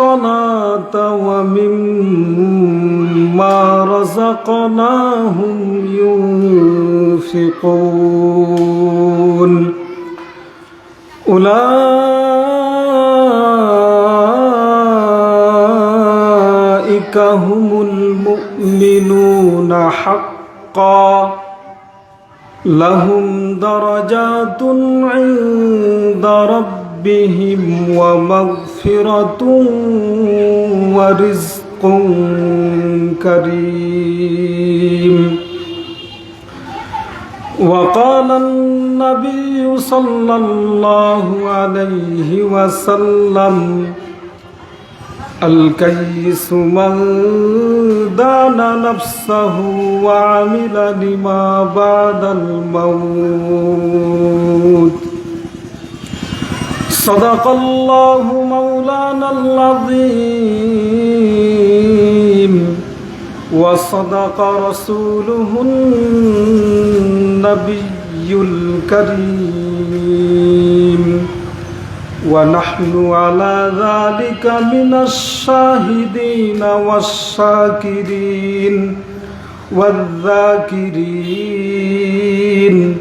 الصلاة ومما رزقناهم ينفقون أولئك هم المؤمنون حقا لهم درجات عند ربهم ومغفرة ورزق كريم. وقال النبي صلى الله عليه وسلم الكيس من دان نفسه وعمل لما بعد الموت. صدق الله مولانا العظيم وصدق رسوله النبي الكريم ونحن على ذلك من الشاهدين والشاكرين والذاكرين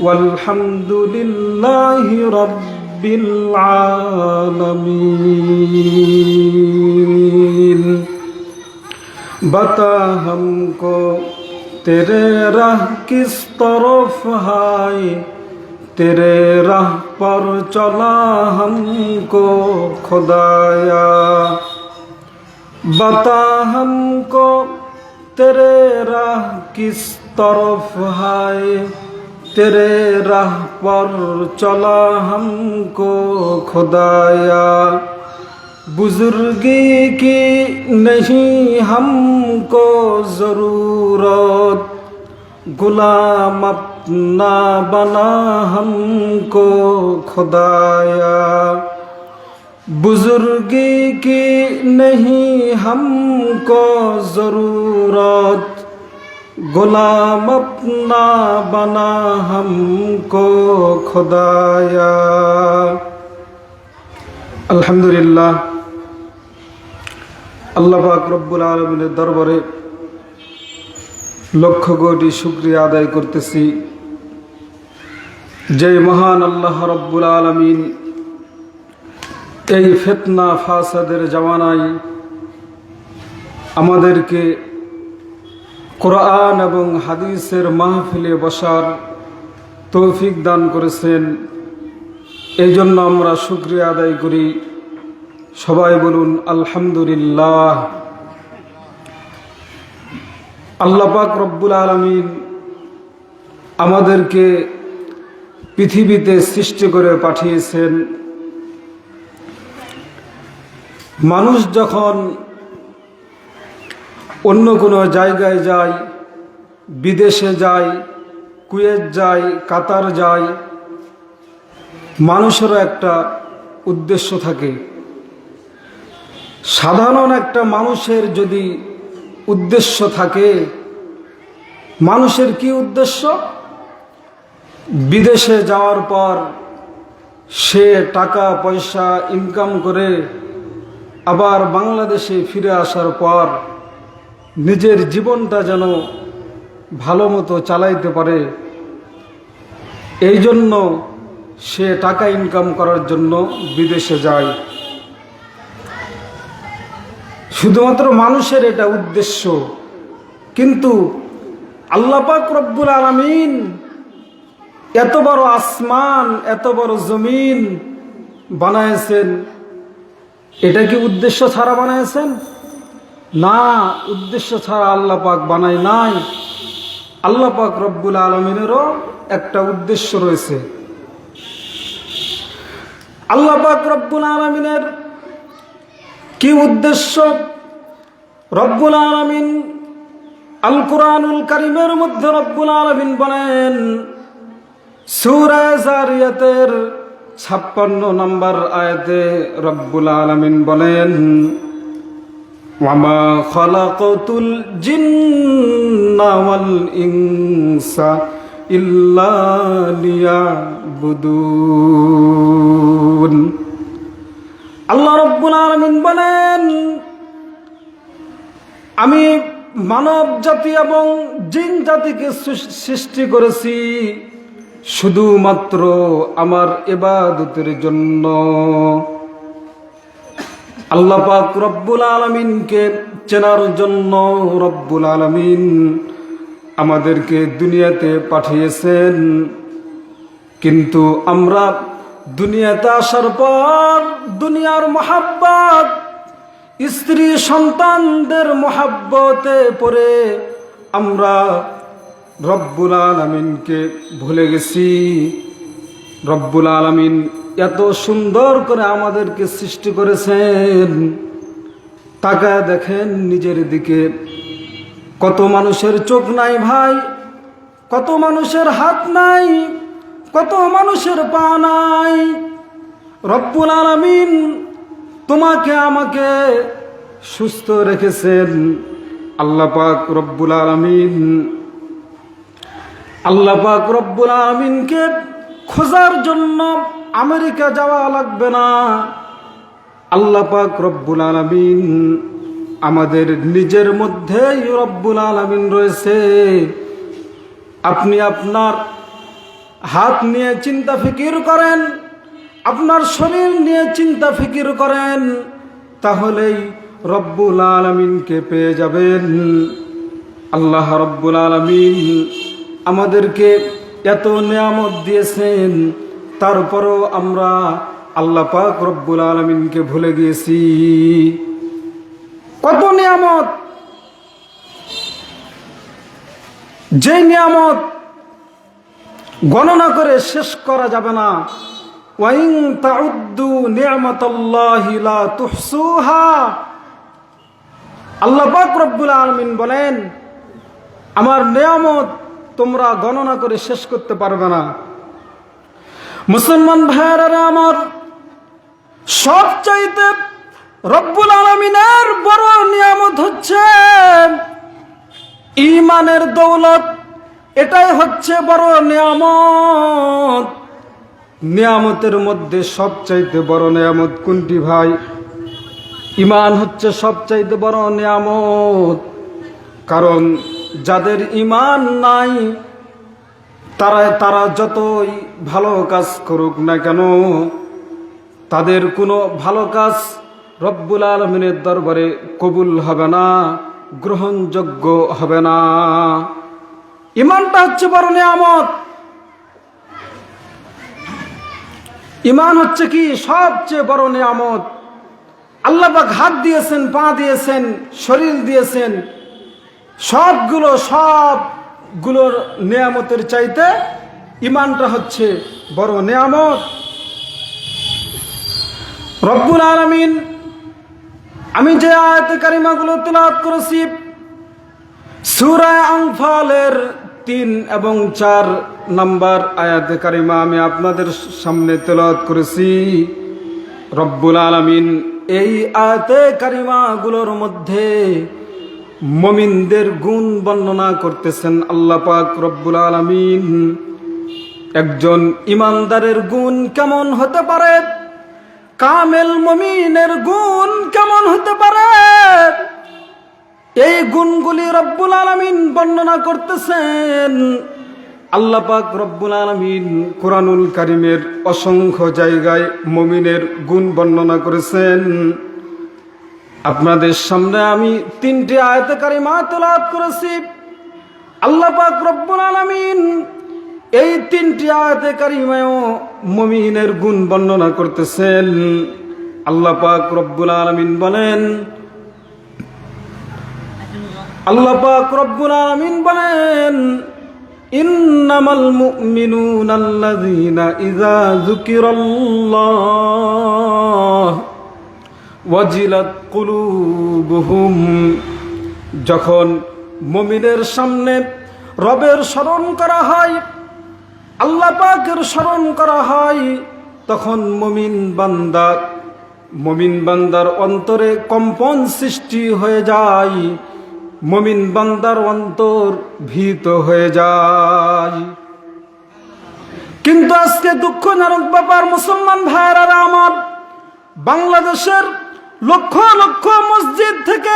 والحمد لله رب العالمین بتا ہم کو تیرے راہ کس طرف ہے تیرے راہ پر چلا ہم کو خدایا بتا ہم کو تیرے راہ کس طرف ہے तेरे राह पर चला हमको खुदाया। बुजुर्गी की नहीं हमको ज़रूरत। गुलाम अपना बना हमको खुदाया। बुजुर्गी की नहीं हमको ज़रूरत। गुलाम अपना बना हमको खुदाया আলহামদুলিল্লাহ আল্লাহ পাক রব্বুল আলমিনের দরবারে লক্ষ কোটি শুক্রিয়া আদায় করতেছি যে মহান আল্লাহ রব্বুল আলমিন এই ফেতনা ফাসাদের জামানায় আমাদেরকে কোরআন এবং হাদিসের মাহফিলে বসার তৌফিক দান করেছেন। এই জন্য আমরা শুক্রিয়া আদায় করি। সবাই বলুন, আলহামদুলিল্লাহ। আল্লাপাক রব্বুল আলমিন আমাদেরকে পৃথিবীতে সৃষ্টি করে পাঠিয়েছেন। মানুষ যখন অন্য কোনো জায়গায় যায় বিদেশে যায় কুয়েত যায় কাতার যায় মানুষেরও একটা উদ্দেশ্য থাকে। সাধারণ একটা মানুষের যদি উদ্দেশ্য থাকে, মানুষের কি উদ্দেশ্য? বিদেশে যাওয়ার পর সে টাকা, পয়সা ইনকাম করে আবার বাংলাদেশে ফিরে আসার পর নিজের জীবনটা যেন ভালো মতো চালাইতে পারে। এই জন্য সে টাকা ইনকাম করার জন্য বিদেশে যায়। শুধুমাত্র মানুষের এটা উদ্দেশ্য। কিন্তু আল্লাপাক রব্বুল আলমিন এত বড় আসমান, এত বড় জমিন বানাইছেন। এটা কি উদ্দেশ্য ছাড়া বানাইছেন? না, উদ্দেশ্য ছাড়া আল্লাহ পাক বানায় নাই। আল্লাহ পাক রব্বুল আলমিনেরও একটা উদ্দেশ্য রয়েছে। আল্লাহ পাক রব্বুল আলমিনের কি উদ্দেশ্য? রব্বুল আলমিন আল কোরআনুল করিমের মধ্যে রব্বুল আলমিন বলেন সুরাজারিয়াতের ছাপ্পান্ন নম্বর আয়াতে রব্বুল আলমিন বলেন খলাকতুল জিন্না ওয়াল ইনসা ইল্লা লিয়াবুদুন আল্লাহ রব্বুল আলমিন বলেন, আমি মানব জাতি এবং জিন জাতিকে সৃষ্টি করেছি শুধুমাত্র আমার এবাদতের জন্য। আল্লাহ পাক রব্বুল আলমিনকে চেনার জন্য রব্বুল আলমিন আমাদেরকে দুনিয়াতে পাঠিয়েছেন। কিন্তু আমরা দুনিয়াতে আসার পর দুনিয়ার মহাব্বত, স্ত্রী সন্তানদের মহাব্বতে পড়ে আমরা রব্বুল আলমিনকে ভুলে গেছি। রব্বুল আলমিন এত সুন্দর করে আমাদেরকে সৃষ্টি করেছেন। তাকায় দেখেন নিজের দিকে। কত মানুষের চোখ নাই ভাই, কত মানুষের হাত নাই, কত মানুষের পা নাই। রব্বুল আলমিন তোমাকে, আমাকে সুস্থ রেখেছেন। আল্লাহ পাক রব্বুল আলমিন, আল্লাহ পাক রব্বুল আলমিনকে খোঁজার জন্য আমেরিকা যাওয়া লাগবে না। আল্লাহ পাক রব্বুল আলমিন আমাদের নিজের মধ্যেই রব্বুল আলমিন রয়েছে। আপনি আপনার হাত নিয়ে চিন্তা ফিকির করেন, আপনার শরীর নিয়ে চিন্তা ফিকির করেন, তাহলেই রব্বুল আলমিনকে পেয়ে যাবেন। আল্লাহ রব্বুল আলমিন আমাদেরকে এত নিয়ামত দিয়েছেন, তারপরও আমরা আল্লাহ পাক রব্বুল আলমিনকে ভুলে গিয়েছি। কত নিয়ামত! যে নিয়ামত গণনা করে শেষ করা যাবে না। আল্লাহ রব্বুল আলামিন বলেন, আমার নিয়ামত তোমরা গণনা করে শেষ করতে পারবে না। মুসলমান ভাইয়েরা আমার, সবচাইতে রব্বুল আলমিনের বড় নিয়ামত হচ্ছে ইমানের দৌলত। এটাই হচ্ছে বড় নিয়ামত। নিয়ামতের মধ্যে সবচাইতে বড় নিয়ামত কোনটি ভাই? ইমান হচ্ছে সবচাইতে বড় নিয়ামত। কারণ যাদের ইমান নাই, তারা তারা যতই ভালো কাজ করুক না কেন, তাদের কোনো ভালো কাজ রব্বুল আলমিনের দরবারে কবুল হবে না, গ্রহণযোগ্য হবে না। ইমানটা হচ্ছে বড় নিয়ামত। ইমান হচ্ছে কি? সবচেয়ে বড় নিয়ামত। আল্লাহ হাত দিয়েছেন, পা দিয়েছেন, শরীর দিয়েছেন সবগুলো, সবগুলোর নিয়ামতের চাইতে ইমানটা হচ্ছে বড় নিয়ামত। রব্বুল আলমিন, আমি যে আয়াত কারিমাগুলো তেলাওয়াত করেছি সুরায় আংফালের তিন এবং চার নাম্বার আয়াত কারিমা আমি আপনাদের সামনে তেলাওয়াত করেছি। রব্বুল আলমিন, এই আয়াতে কারিমাগুলোর মধ্যে মমিনদের গুণ বর্ণনা করতেছেন আল্লাহ পাক রব্বুল আলমিন। একজন ইমানদারের গুণ কেমন হতে পারে? কামেল মমিনের গুণ কেমন হতে পারে? এই গুণগুলি রব্বুল আলমিন বর্ণনা করতেছেন। আল্লাহ পাক রব্বুল আলমিন কোরআনুল কারিমের অসংখ্য জায়গায় মমিনের গুণ বর্ণনা করেছেন। আপনাদের সামনে আমি তিনটি আয়তকারী মা তোলাত করেছি। আল্লাহ পাক আলমিন এই তিনটি আয়াতে কারিমায়ও মমিনের গুণ বর্ণনা করতেছেন। আল্লাহ পাক রব্বুল আলমিন বলেন, আল্লাহ পাক রব্বুল আলমিন বলেন, ইন্নামাল মুমিনুন আল্লাযীনা ইযা যুকিরাল্লাহ ওয়াজিলাত কুলুবুহুম। যখন মমিনের সামনে রবের স্মরণ করা হয়, আল্লাহ পাকের স্মরণ করা হয়, তখন মমিন বান্দা, মমিন বান্দার অন্তরে কম্পন সৃষ্টি হয়ে যায়। মমিন বান্দার অন্তর ভীত হয়ে যায়। কিন্তু আজকে দুঃখজনক ব্যাপার, মুসলমান ভাইয়েরা আমার বাংলাদেশের লক্ষ লক্ষ মসজিদ থেকে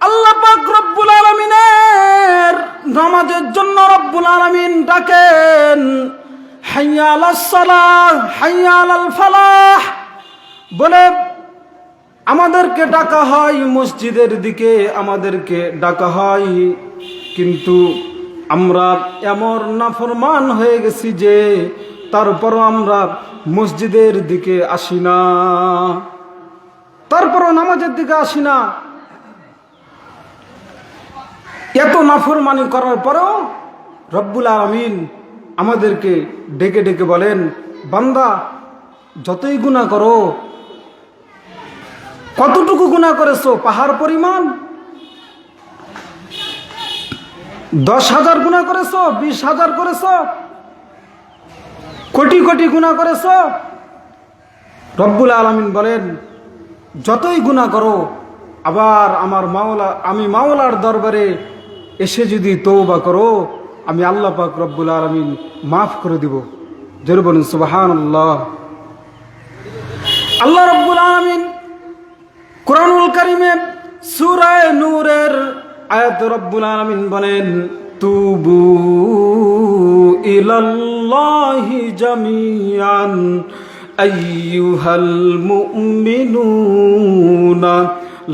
আল্লাহ পাক রব্বুল আলমিনের নামাজের জন্য রব্বুল আলমিন ডাকেন হাইয়াল সালাহ হাইয়াল ফালাহ। বলে, আমাদেরকে ডাকা হয় মসজিদের দিকে, আমাদেরকে ডাকা হয়। কিন্তু আমরা এমন নাফরমান হয়ে গেছি যে তারপরও আমরা মসজিদের দিকে আসি না। তারপরও নামাজের দিকে আসি না। এত নাফরমানি করার পরেও রব্বুল আমিন আমাদেরকে ডেকে ডেকে বলেন, বান্দা, যতই গুণা করো, কতটুকু গুণা করেছ? পাহাড় পরিমাণ? দশ হাজার গুণা করেছ? বিশ হাজার করেছ? কোটি কোটি গুণা করেছ? রব্বুল আলমিন বলেন যতই গুণা করো, আবার আমার মাওলা, আমি মাওলার দরবারে এসে যদি তৌবা করো, আমি আল্লাহ পাক রব্বুল আলমিন মাফ করে দিব। জোর বলুন সুবাহান আল্লাহ আল্লাহ রব্বুল আলমিন কোরআনুল করিমে সুরায় নূরের আয়াত রব্বুল আলমিন বলেন, তুবু ইলাল্লাহি জামিয়ান আইয়ুহাল মুমিনুনা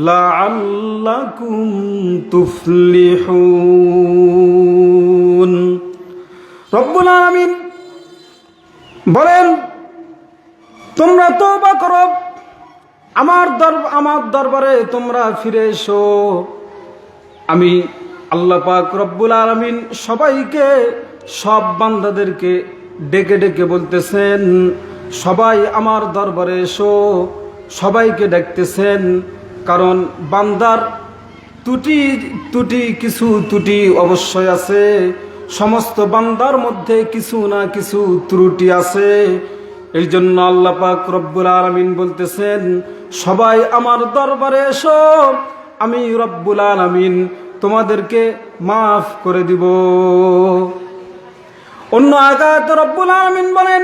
লাআল্লাকুম তুফলিহুন রব্বুল আলামিন বলেন, তোমরা তওবা করো। আমার আমার দরবারে তোমরা ফিরে এসো। আমি আল্লাহ পাক রব্বুল আলমিন সবাইকে, সব বান্দাদেরকে ডেকে ডেকে বলতেছেন সবাই আমার দরবারে এসো। সবাইকে ডাকতেছেন, কারণ বান্দার ত্রুটি ত্রুটি কিছু ত্রুটি অবশ্যই আছে। সমস্ত বান্দার মধ্যে কিছু না কিছু ত্রুটি আছে। এই জন্য আল্লাহ পাক রব্বুল আলমিন বলতেছেন, সবাই আমার দরবারে এসো, আমি রব্বুল আলমিন তোমাদেরকে মাফ করে দিব। অন্য আগাত রব্বুল আলমিন বলেন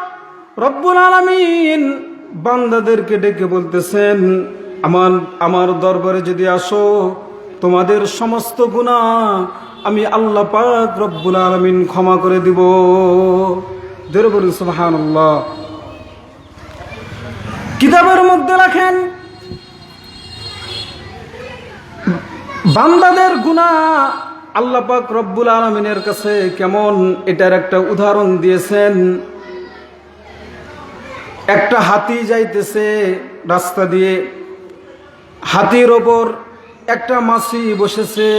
রব্বুল আলামিন বান্দাদেরকে ডেকে বলতেছেন, আমার আমার দরবারে যদি আসো, তোমাদের সমস্ত গুণা আমি আল্লাহ পাক রব্বুল আলমিন ক্ষমা করে দিব। জোরে সুবাহান কিতাবের মধ্যে রাখেন বান্দাদের গুণা আল্লাহ পাক রব্বুল আলমিনের কাছে কেমন? এটার একটা উদাহরণ দিয়েছেন একটা হাতি যাইতেছে রাস্তা দিয়ে। হাতির ওপর একটা মাসি বসেছে।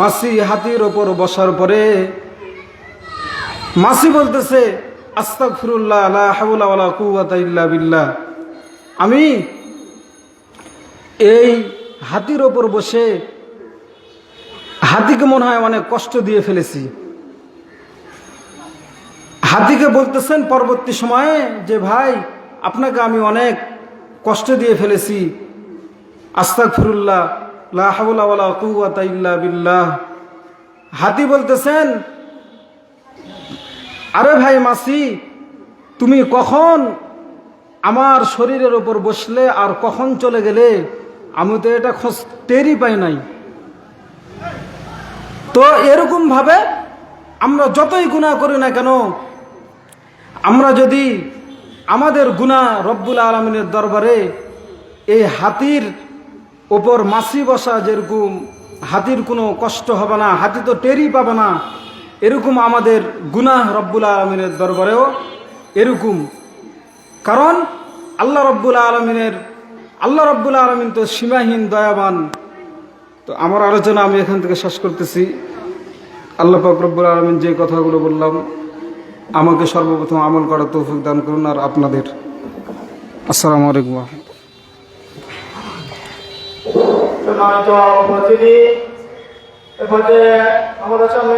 মাসি হাতির ওপর বসার পরে মাসি বলতেছে আস্তাক ফিরুল্লাহ আলা হাবুলা ওয়ালা কুয়াতা ইল্লা বিল্লাহ। আমি এই হাতির ওপর বসে হাতিকে মনে হয় অনেক কষ্ট দিয়ে ফেলেছি। হাতিকে বলতেছেন পরবর্তী সময়ে যে, ভাই, আপনাকে আমি অনেক কষ্ট দিয়ে ফেলেছি। আস্তাক ফিরুল্লাহ ইল্লা বিল্লাহ। হাতি বলতেছেন, আরে ভাই মাসি, তুমি কখন আমার শরীরের ওপর বসলে আর কখন চলে গেলে? আমি তো এটা খোঁজ টেরই পাই নাই। তো এরকম ভাবে আমরা যতই গুণা করি না কেন আমরা যদি আমাদের গুণা রব্বুল আলমিনের দরবারে এই হাতির ওপর মাসি বসা যেরকম হাতির কোনো কষ্ট হবে না, হাতি তো টেরই পাবে না, এরকম আমাদের গুনাহ রব্বুল আলমিনের দরবারেও এরকম। কারণ আল্লাহ রব্বুল আলমিনের, আল্লাহ রব্বুল আলমিন তো সীমাহীন, দয়াবান। তো আমার আলোচনা আমি এখান থেকে শেষ করতেছি। আল্লাহ পাক রব্বুল আলমিন যে কথাগুলো বললাম আমাকে সর্বপ্রথম আমল করার তৌফিক দান করুন আর আপনাদের। আসসালামু আলাইকুম আমাদের সামনে